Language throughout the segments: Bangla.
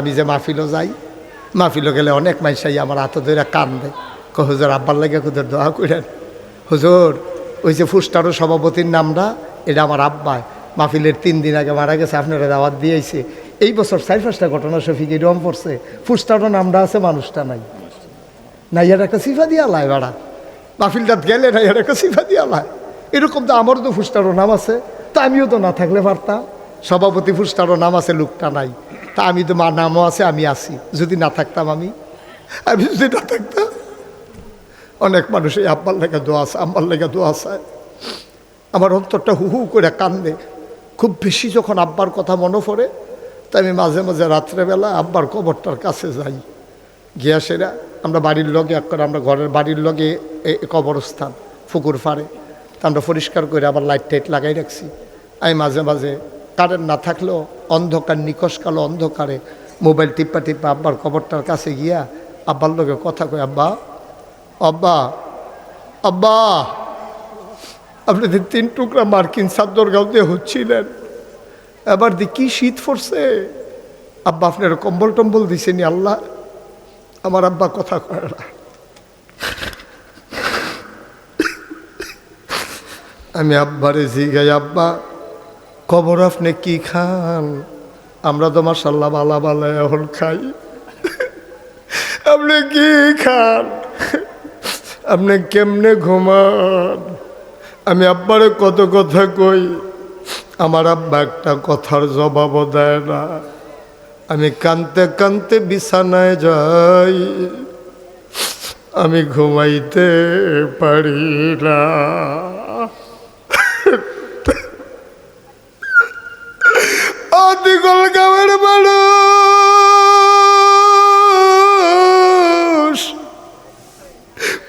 আমি যে মাহফিলও যাই। মাহফিলও গেলে অনেক মাইসাই আমার হাতে ধরে কান দেয় ক হুজুর, আব্বার লাগে হুজুর দোয়া করেন হুজুর, ওই যে ফুস্টারও সভাপতির নামটা, এটা আমার আব্বায় মাহফিলের তিন দিন আগে মারা গেছে, আপনারা দাওয়াত দিয়েছে। এই বছর চার পাঁচটা ঘটনা শফিক এরকম পড়ছে। ফুস্টারও নামটা আছে, মানুষটা নাই। নাই আর একটা সিফা দিয়া লাই বাড়া। মাহফিলটাত গেলে নাই আর একটা সিফা দিয়া লাই। এরকম তো আমারও তো ফুস্টারও নাম আছে। তা আমিও তো না থাকলে পারতাম। সভাপতি ফুস্টারও নাম আছে, লোকটা নাই। তা আমি তো মা নামও আছে, আমি আছি। যদি না থাকতাম আমি। আমি যদি না থাকতাম, অনেক মানুষ এই আব্বার লেগে দোয়া আছে আম্বার লেগে দোয়া আছে আমার অন্তরটা হু হু করে কান্দে। খুব বেশি যখন আব্বার কথা মনে পড়ে, তাই আমি মাঝে মাঝে রাত্রেবেলা আব্বার কবরটার কাছে যাই। গিয়া সেরা, আমরা বাড়ির লগে এক করে, আমরা ঘরের বাড়ির লগে কবরস্থান, ফুকুর ফাড়ে তা আমরা পরিষ্কার করে আবার লাইট টাইট লাগাই রাখছি। আমি মাঝে মাঝে কারেন্ট না থাকলেও অন্ধকার নিকশ কালো অন্ধকারে মোবাইল টিপ্পা টিপ্পা আব্বার কবরটার কাছে গিয়া আব্বার লগে কথা কই আব্বা আব্বা আব্বা, আপনি যে তিন টুকরা মার্কিন চাদর গাঁতে হচ্ছিলেন, এবার দি কি শীত পড়ছে, আব্বা আপনার কম্বল টম্বল দিছেনি আল্লাহ? আমার আব্বা কথা কয় না। আমি আব্বারে জিগাই, আব্বা খবর আপনি কি খান? আমরা তো মাসাল্লাহ বালা বালা এখন খাই। আপনি কি খান? আপনি কেমনে ঘুমান? আমি আব্বারে কত কথা কই। আমার আব্বা একটা কথার জবাবও দেয় না। আমি কানতে কানতে বিছানায় যাই। আমি ঘুমাইতে পারি না।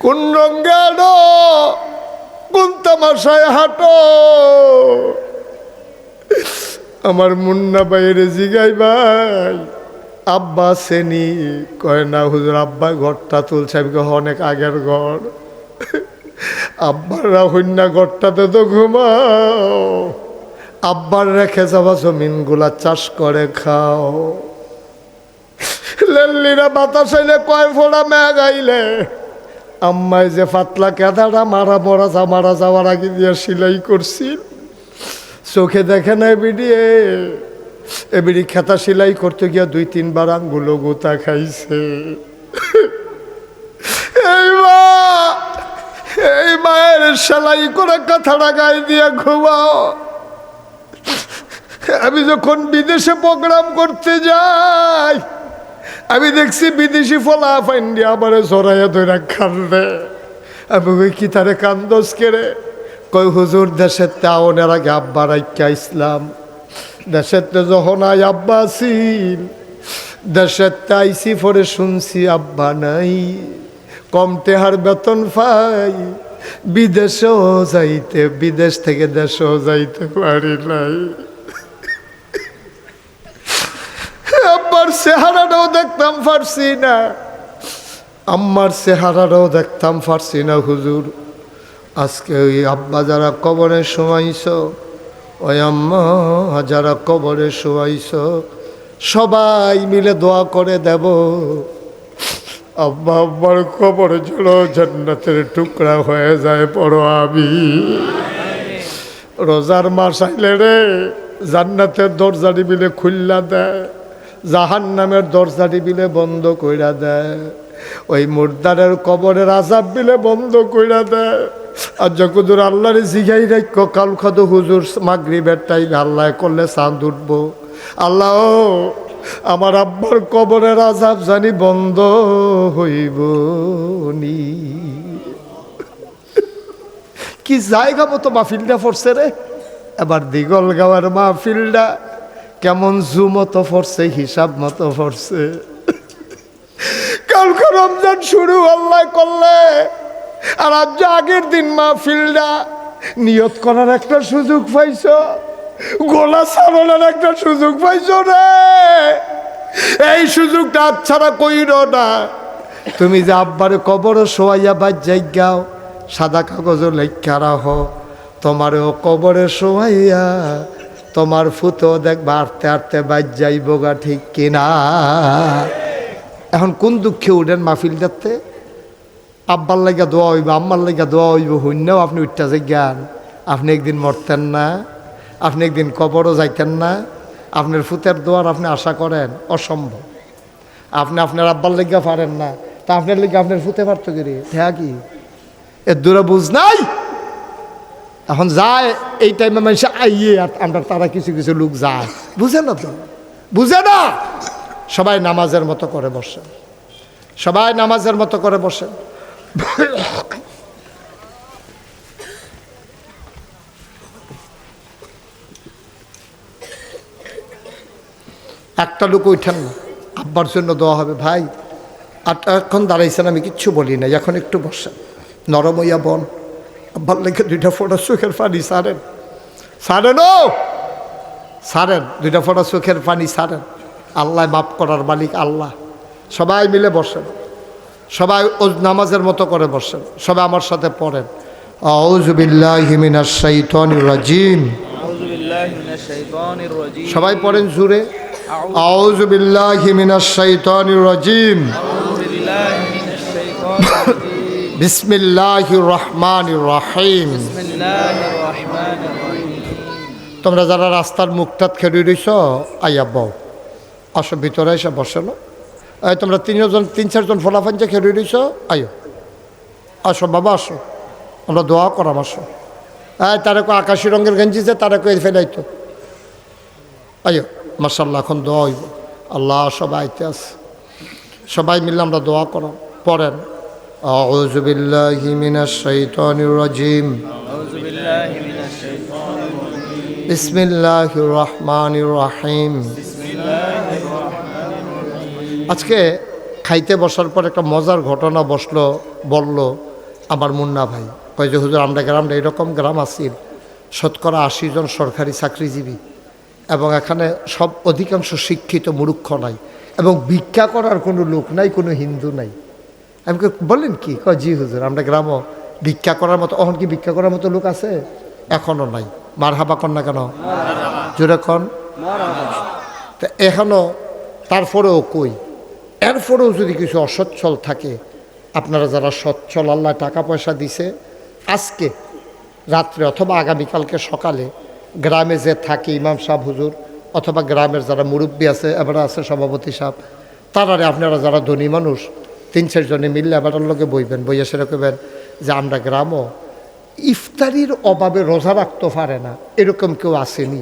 কোন রঙে আনো, কোন তামাশায় হাঁটো। আমার মুন্না বাইরে জিগাই ভাই, আব্বা সেনি কয় না, হুজুর আব্বা ঘরটা তুলছে, আমি অনেক আগের ঘর। আব্বারা হইনা ঘরটাতে তো ঘুমাও। আব্বার রেখে যাওয়া জমিনগুলা চাষ করে খাও। লেল্লিরা বাতাস আইলে কয় ফোড়া মেঘ আইলে? আম্মাই যে পাতলা কেদাটা মারা মরা যা, মারা যাওয়ার আগে দিয়ে সিলাই করছিল। চোখে দেখে না বিডিয়ে এবিডি খেতা সিলাই করতে গিয়া দুই, তিনবার আঙ্গুলো গোতা খাইছে। এই মা, এই মায়ের সেলাই করে কথাটা গায়ে দিয়ে ঘুমাও। আমি যখন বিদেশে প্রোগ্রাম করতে যাই, আমি দেখছি বিদেশি ফলা ফাইন্ডি আমার জড়াইয়া ধরে কান্দে। আমি ওই কি তারে কান্দস কেড়ে কই হুজুর, দেশের তাওনের আগে আব্বা রাইকা ইসলাম। দেশের তো যখন আই আব্বা আসিল দেশের তাইসি পরে শুনছি আব্বা নাই। কম টেহার বেতন পাই, বিদেশেও যাইতে, বিদেশ থেকে দেশেও যাইতে পারি নাই আব্বার চেহারাটাও দেখতাম পারছি না। আম্মার চেহারাটাও দেখতাম পারছি না, হুজুর। আজকে ওই আব্বা যারা কবরে শোয়াইছ, ওই আম্মা যারা কবরে শোয়াইছ, সবাই মিলে দোয়া করে দেব। আব্বা আব্বার কবরে যেন জান্নাতের টুকরা হয়ে যায়, পড়ো আমি। রোজার মাস আইলে রে, জান্নাতের দরজাটি মিলে খুল্লা দেয়। জাহান নামের দরজাটি বিলে বন্ধ কইরা দেয়। ওই মুর্দারের কবরের আজাব বিলে বন্ধ কইরা দেয়। আর যকুদুর আল্লাহরে জিগাই রাখ কাল খাদু হুজুর মাগরিবের টাইম আল্লাহ করলে চাঁদ উঠবো। আল্লাহ আমার আব্বার কবরের আজাব জানি বন্ধ হইব নি। কি জায়গা মতো মাহফিলটা পড়ছে রে? এবার দিগল গাওয়ার মাহফিলটা। কেমন জু মতো পড়ছে, হিসাব মতো পড়ছে। কালকে রমজান শুরু, আল্লাহ করলে। আর আজ আগের দিন মা ফিল্ডা নিয়ত করার একটা সুযোগ পাইছ? গোলা সারানোর একটা সুযোগ পাইছ রে? এই সুযোগটা ছাড়া কইর না। তুমি যে আব্বারে কবর শোয়াইয়া বাদ যাইগাও, সাদা কাগজ লেখা রাহ তোমারও কবরে শোয়াইয়া তোমার ফুতো দেখবা আটতে আটতে বাজ যাইব গা, ঠিক কিনা? এখন কোন দুঃখে উঠেন মাহফিল যাতে আব্বার লাগা দোয়া হইব, আম্মার লাগা দোয়া হইব হইনাও আপনি উঠতে জ্ঞান আপনি একদিন মরতেন না, আপনি একদিন কবরও যাইতেন না। আপনার ফুতের দোয়ার আপনি আশা করেন, অসম্ভব। আপনি আপনার আব্বার লেগা পারেন না, তা আপনার লেগে আপনার ফুতে পারতো কি রে হ্যাঁ কি? এর দূরে বুঝ নাই? এখন যায় এই টাইমে মানুষ আইয়ে আমরা তারা কিছু কিছু লোক যায়। বুঝে না তো? বুঝে না? সবাই নামাজের মতো করে বসে। সবাই নামাজের মতো করে বসেন একটা লোক উঠেন না। আব্বার জন্য দেওয়া হবে, ভাই আর এখন দাঁড়াইছেন, আমি কিচ্ছু বলি না এখন একটু বসেন। নরম হইয়া বন। আব্বার দুইটা ফোটা সুখের পানি সারেন সারেন ও সারেন দুইটা ফোটা সুখের পানি সারেন আল্লাহ মাফ করার মালিক আল্লাহ। সবাই মিলে বসেন। সবাই নামাজের মতো করে বসেন। সবাই আমার সাথে পড়েন। রাজিম। সবাই পড়েন জুড়ে আউজবিল্লাহ রাজিম। বিসমিল্লাহ রহমান রাহিম। তোমরা যারা রাস্তার মুখটাত খেড়ে রইছ, আইয়া বউ আসো, ভিতরে এসে বসালো তোমরা তিনজন, তিন, চারজন ফলাফান যে খেড়ে রইছ আইয়ো আসো, বাবা, আসো। আমরা দোয়া করাম, আসো। হ্যাঁ তারা কো আকাশি রঙের গেঞ্জি যে তারা কো ফেলাইতো আইও মার্শাল্লাহ এখন দোয়া হইব। আল্লাহ সবাই আইতে আস সবাই মিলে আমরা দোয়া করাম। পড়েন। أعوذ بالله من الشيطان الرجيم أعوذ بالله من الشيطان الرجيم بسم الله الرحمن الرحيم আজকে খাইতে বসার পর একটা মজার ঘটনা বসলো বলল আমার মুন্না ভাই কয় যে হুজুর আমরা গ্রামটা এরকম গ্রাম আছি শতকরা আশি জন সরকারি চাকরিজীবী এবং এখানে সব অধিকাংশ শিক্ষিত মূর্খ নাই এবং ভিক্ষা করার কোনো লোক নাই কোনো হিন্দু নাই আমি বললেন কি? কয়, জি হুজুর, আমরা গ্রামও ভিক্ষা করার মতো, অহন কি ভিক্ষা করার মতো লোক আছে? এখনও নাই। মার হাবা কন না কেন? জোরে কন। তা এখনও তারপরেও কই? এরপরেও যদি কিছু অসচ্ছল থাকে, আপনারা যারা সচ্ছল, আল্লাহ টাকা পয়সা দিছে, আজকে, রাত্রে অথবা আগামীকালকে সকালে গ্রামে যে থাকে ইমাম সাহেব, হুজুর, অথবা গ্রামের যারা মুরব্বী আছে এবার আছে সভাপতি সাহেব, তারারে আপনারা যারা ধনী মানুষ তিন চারজনে মিললে এবার লোকে বইবেন, বইয়া সেটা যে আমরা গ্রামও। ইফতারির অভাবে রোজা রাখতে পারে না, এরকম কেউ আসেনি।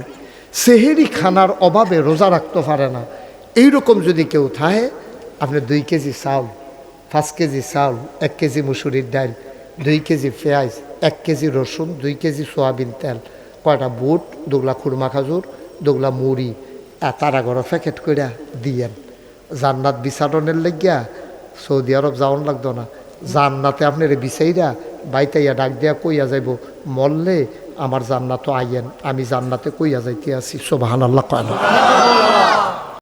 সেহেরি খানার অভাবে রোজা রাখতে পারে না। এইরকম যদি কেউ থাকে, আপনি দুই কেজি চাউল, পাঁচ কেজি চাউল, এক কেজি মুসুরির ডাল, দুই কেজি পেঁয়াজ, এক কেজি রসুন, দুই কেজি সোয়াবিন তেল, কয়টা বুট, দুগলা খুরমা খাজুর, দুগলা মুড়ি তারা ঘর প্যাকেট কইরা দিয়েন। জান্নাত বিচারণের লেগিয়া সৌদি আরব যাওয়ান লাগতো না। জান্নাতে আপনার বিচাইরা বাইতাইয়া ডাক দিয়া কইয়া যাইব, মরলে আমার জান্নাতও আইয়েন, আমি জান্নাতে কইয়া যাইতে আছি সোবাহান আল্লাহ কয় না।